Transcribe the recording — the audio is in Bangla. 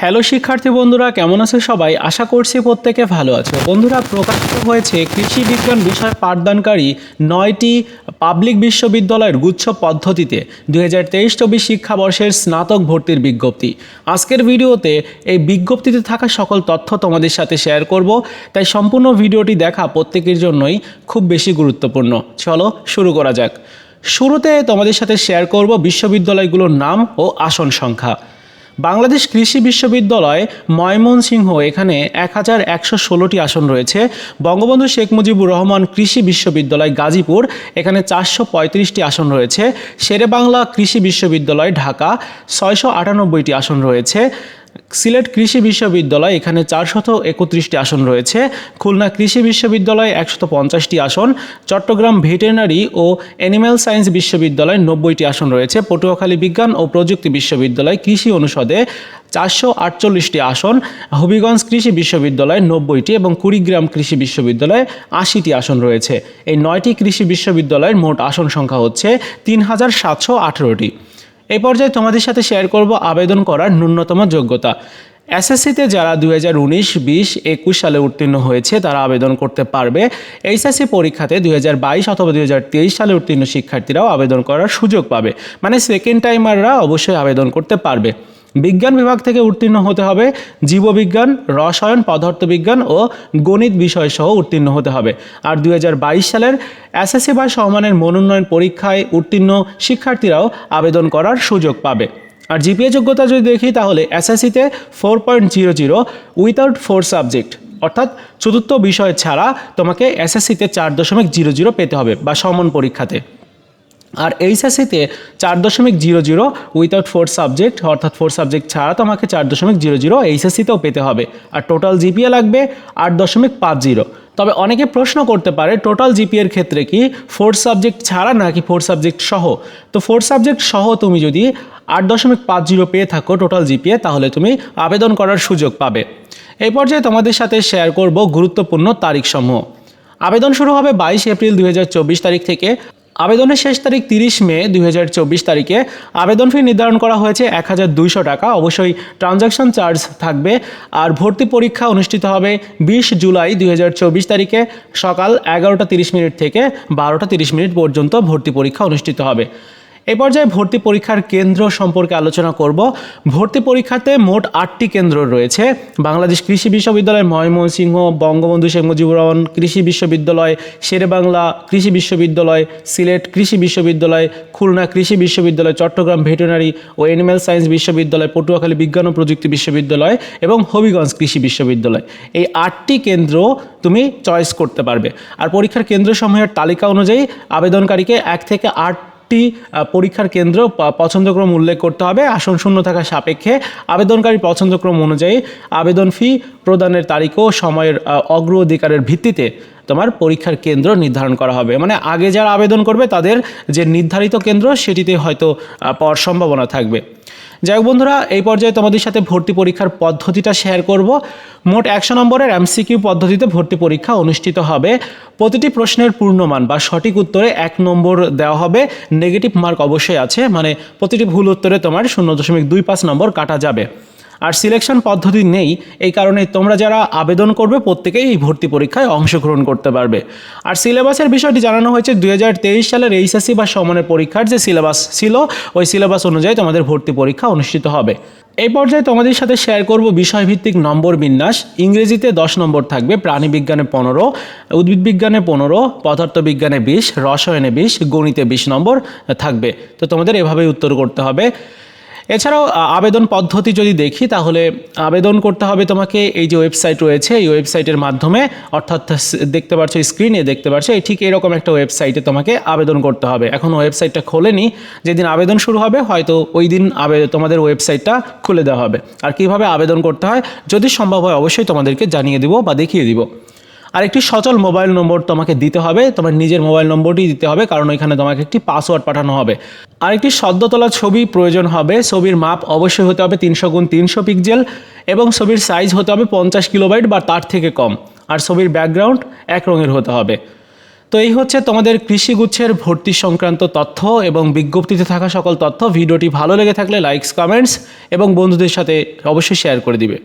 হ্যালো শিক্ষার্থী বন্ধুরা, কেমন আছে সবাই? আশা করছি প্রত্যেকে ভালো আছে। বন্ধুরা, প্রকাশিত হয়েছে কৃষি বিজ্ঞান বিষয় পাঠদানকারী নয়টি পাবলিক বিশ্ববিদ্যালয়ের গুচ্ছ পদ্ধতিতে দুই হাজার তেইশ চব্বিশ শিক্ষাবর্ষের স্নাতক ভর্তির বিজ্ঞপ্তি। আজকের ভিডিওতে এই বিজ্ঞপ্তিতে থাকা সকল তথ্য তোমাদের সাথে শেয়ার করব। তাই সম্পূর্ণ ভিডিওটি দেখা প্রত্যেকের জন্যই খুব বেশি গুরুত্বপূর্ণ। চলো শুরু করা যাক। শুরুতে তোমাদের সাথে শেয়ার করব বিশ্ববিদ্যালয়গুলোর নাম ও আসন সংখ্যা। বাংলাদেশ কৃষি বিশ্ববিদ্যালয় ময়মনসিংহ, এখানে এক হাজার একশো ষোলোটি আসন রয়েছে। বঙ্গবন্ধু শেখ মুজিবুর রহমান কৃষি বিশ্ববিদ্যালয় গাজীপুর, এখানে চারশো পঁয়ত্রিশটি আসন রয়েছে। শেরেবাংলা কৃষি বিশ্ববিদ্যালয় ঢাকা, ছয়শো আটানব্বইটি আসন রয়েছে। সিলেট কৃষি বিশ্ববিদ্যালয়, এখানে চারশত একত্রিশটি আসন রয়েছে। খুলনা কৃষি বিশ্ববিদ্যালয়, একশত পঞ্চাশটি আসন। চট্টগ্রাম ভেটেরিনারি ও অ্যানিম্যাল সায়েন্স বিশ্ববিদ্যালয় নব্বইটি আসন রয়েছে। পটুয়াখালী বিজ্ঞান ও প্রযুক্তি বিশ্ববিদ্যালয় কৃষি অনুষদে চারশো আটচল্লিশটি আসন। হবিগঞ্জ কৃষি বিশ্ববিদ্যালয় নব্বইটি এবং কুড়িগ্রাম কৃষি বিশ্ববিদ্যালয়ে আশিটি আসন রয়েছে। এই নয়টি কৃষি বিশ্ববিদ্যালয়ের মোট আসন সংখ্যা হচ্ছে তিন হাজার সাতশো আঠেরোটি। এই পর্যায়ে তোমাদের সাথে শেয়ার করব আবেদন করার ন্যূনতম যোগ্যতা। এসএসসিতে যারা দু হাজার উনিশ, বিশ, একুশ সালে উত্তীর্ণ হয়েছে, তারা আবেদন করতে পারবে। এইচএসসি পরীক্ষাতে দু হাজার বাইশ অথবা দু হাজার তেইশ সালে উত্তীর্ণ শিক্ষার্থীরাও আবেদন করার সুযোগ পাবে। মানে সেকেন্ড টাইমাররা অবশ্যই আবেদন করতে পারবে। বিজ্ঞান বিভাগ থেকে উত্তীর্ণ হতে হবে, জীববিজ্ঞান, রসায়ন, পদার্থবিজ্ঞান ও গণিত বিষয় সহ উত্তীর্ণ হতে হবে। আর দুই হাজার বাইশ সালের এসএসসি বা সমানের মনোনয়ন পরীক্ষায় উত্তীর্ণ শিক্ষার্থীরাও আবেদন করার সুযোগ পাবে। আর জিপিএ যোগ্যতা যদি দেখি, তাহলে এসএসসিতে four point zero zero without four subject অর্থাৎ চতুর্থ বিষয় ছাড়া তোমাকে এসএসসিতে চার দশমিক জিরো জিরো পেতে হবে বা সমন পরীক্ষাতে। আর এইচএসসিতে চার দশমিক zero zero without four subject অর্থাৎ ফোর সাবজেক্ট ছাড়া তোমাকে চার দশমিক জিরো জিরো এইচএসসিতেও পেতে হবে। আর টোটাল জিপিএ লাগবে আট দশমিক পাঁচ জিরো। তবে অনেকে প্রশ্ন করতে পারে টোটাল জিপিএর ক্ষেত্রে কি ফোর সাবজেক্ট ছাড়া নাকি ফোর সাবজেক্ট সহ? তো ফোর সাবজেক্ট সহ তুমি যদি আট দশমিক পাঁচ জিরো পেয়ে থাকো টোটাল জিপিএ তাহলে তুমি আবেদন করার সুযোগ পাবে। এই পর্যায়ে তোমাদের সাথে শেয়ার করব গুরুত্বপূর্ণ তারিখসমূহ। আবেদন শুরু হবে বাইশ এপ্রিল দু হাজার চব্বিশ তারিখ থেকে। আবেদনের শেষ তারিখ তিরিশ মে দুই হাজার চব্বিশ তারিখে। আবেদন ফি নির্ধারণ করা হয়েছে এক হাজার দুইশো টাকা। অবশ্যই ট্রানজাকশন চার্জ থাকবে আর ভর্তি পরীক্ষা অনুষ্ঠিত হবে বিশ জুলাই দুই হাজার চব্বিশ তারিখে সকাল এগারোটা তিরিশ মিনিট থেকে বারোটা তিরিশ মিনিট পর্যন্ত ভর্তি পরীক্ষা অনুষ্ঠিত হবে। এই পর্যায়ে ভর্তি পরীক্ষার কেন্দ্র সম্পর্কে আলোচনা করব। ভর্তি পরীক্ষাতে মোট আটটি কেন্দ্র রয়েছে। বাংলাদেশ কৃষি বিশ্ববিদ্যালয়, ময়মনসিংহ, বঙ্গবন্ধু শেখ মুজিবুর রহমান কৃষি বিশ্ববিদ্যালয়, শেরেবাংলা কৃষি বিশ্ববিদ্যালয়, সিলেট কৃষি বিশ্ববিদ্যালয়, খুলনা কৃষি বিশ্ববিদ্যালয়, চট্টগ্রাম ভেটেরিনারি ও অ্যানিম্যাল সায়েন্স বিশ্ববিদ্যালয়, পটুয়াখালী বিজ্ঞান ও প্রযুক্তি বিশ্ববিদ্যালয় এবং হবিগঞ্জ কৃষি বিশ্ববিদ্যালয়। এই আটটি কেন্দ্র তুমি চয়েস করতে পারবে। আর পরীক্ষার কেন্দ্রসমূহের তালিকা অনুযায়ী আবেদনকারীকে এক থেকে আট একটি পরীক্ষার কেন্দ্র পছন্দক্রম উল্লেখ করতে হবে। আসন শূন্য থাকার সাপেক্ষে আবেদনকারী পছন্দক্রম অনুযায়ী আবেদন ফি প্রদানের তারিখ ও সময়ের অগ্র অগ্রাধিকারের ভিত্তিতে তোমার পরীক্ষার কেন্দ্র নির্ধারণ করা হবে। মানে আগে যারা আবেদন করবে তাদের যে নির্ধারিত কেন্দ্র সেটিতে হয়তো পাওয়ার সম্ভাবনা থাকবে। যাই হোক বন্ধুরা, এই পর্যায়ে তোমাদের সাথে ভর্তি পরীক্ষার পদ্ধতিটা শেয়ার করব। মোট একশো নম্বরের এমসিকিউ পদ্ধতিতে ভর্তি পরীক্ষা অনুষ্ঠিত হবে। প্রতিটি প্রশ্নের পূর্ণমান বা সঠিক উত্তরে এক নম্বর দেওয়া হবে। নেগেটিভ মার্ক অবশ্যই আছে মানে প্রতিটি ভুল উত্তরে তোমার শূন্য দশমিক দুই পাঁচ নম্বর কাটা যাবে। আর সিলেকশন পদ্ধতি নেই, এই কারণে তোমরা যারা আবেদন করবে প্রত্যেকেই এই ভর্তি পরীক্ষায় অংশগ্রহণ করতে পারবে। আর সিলেবাসের বিষয়টি জানানো হয়েছে, দুই হাজার তেইশ সালের এইচএসসি বা সমানের পরীক্ষার যে সিলেবাস ছিল, ওই সিলেবাস অনুযায়ী তোমাদের ভর্তি পরীক্ষা অনুষ্ঠিত হবে। এই পর্যায়ে তোমাদের সাথে শেয়ার করব বিষয়ভিত্তিক নম্বর বিন্যাস, ইংরেজিতে দশ নম্বর থাকবে, প্রাণীবিজ্ঞানে পনেরো উদ্ভিদ বিজ্ঞানে পনেরো, পদার্থবিজ্ঞানে বিশ, রসায়নে বিশ, গণিতে বিশ নম্বর থাকবে। তো তোমাদের এভাবেই উত্তর করতে হবে। এছাড়াও আবেদন পদ্ধতি যদি দেখি, তাহলে আবেদন করতে হবে তোমাকে এই যে ওয়েবসাইট রয়েছে, এই ওয়েবসাইটের মাধ্যমে, অর্থাৎ দেখতে পাচ্ছ স্ক্রিনে দেখতে পাচ্ছ এই ঠিক এরকম একটা ওয়েবসাইটে তোমাকে আবেদন করতে হবে। এখন ওয়েবসাইটটা খোলেনি, যেদিন আবেদন শুরু হবে, হয়তো ওই দিন তোমাদের ওয়েবসাইটটা খুলে দেওয়া হবে। আর কীভাবে আবেদন করতে হয়, যদি সম্ভব হয়, অবশ্যই তোমাদেরকে জানিয়ে দিব বা দেখিয়ে দিব। আর একটি সচল মোবাইল নম্বর তোমাকে দিতে হবে, তোমার নিজের মোবাইল নম্বরটি দিতে হবে, কারণ এখানে তোমাকে একটি পাসওয়ার্ড পাঠানো হবে। আর একটি সদ্য তোলা ছবি প্রয়োজন হবে, ছবির মাপ অবশ্যই হতে হবে তিনশো গুণ তিনশো পিক্সেল এবং ছবির সাইজ হতে হবে পঞ্চাশ কিলোবাইট বা তার থেকে কম, আর ছবির ব্যাকগ্রাউন্ড এক রঙের হতে হবে। তো এই হচ্ছে তোমাদের কৃষিগুচ্ছের ভর্তি সংক্রান্ত তথ্য এবং বিজ্ঞপ্তিতে থাকা সকল তথ্য। ভিডিওটি ভালো লেগে থাকলে লাইকস কমেন্টস এবং বন্ধুদের সাথে অবশ্যই শেয়ার করে দিবে।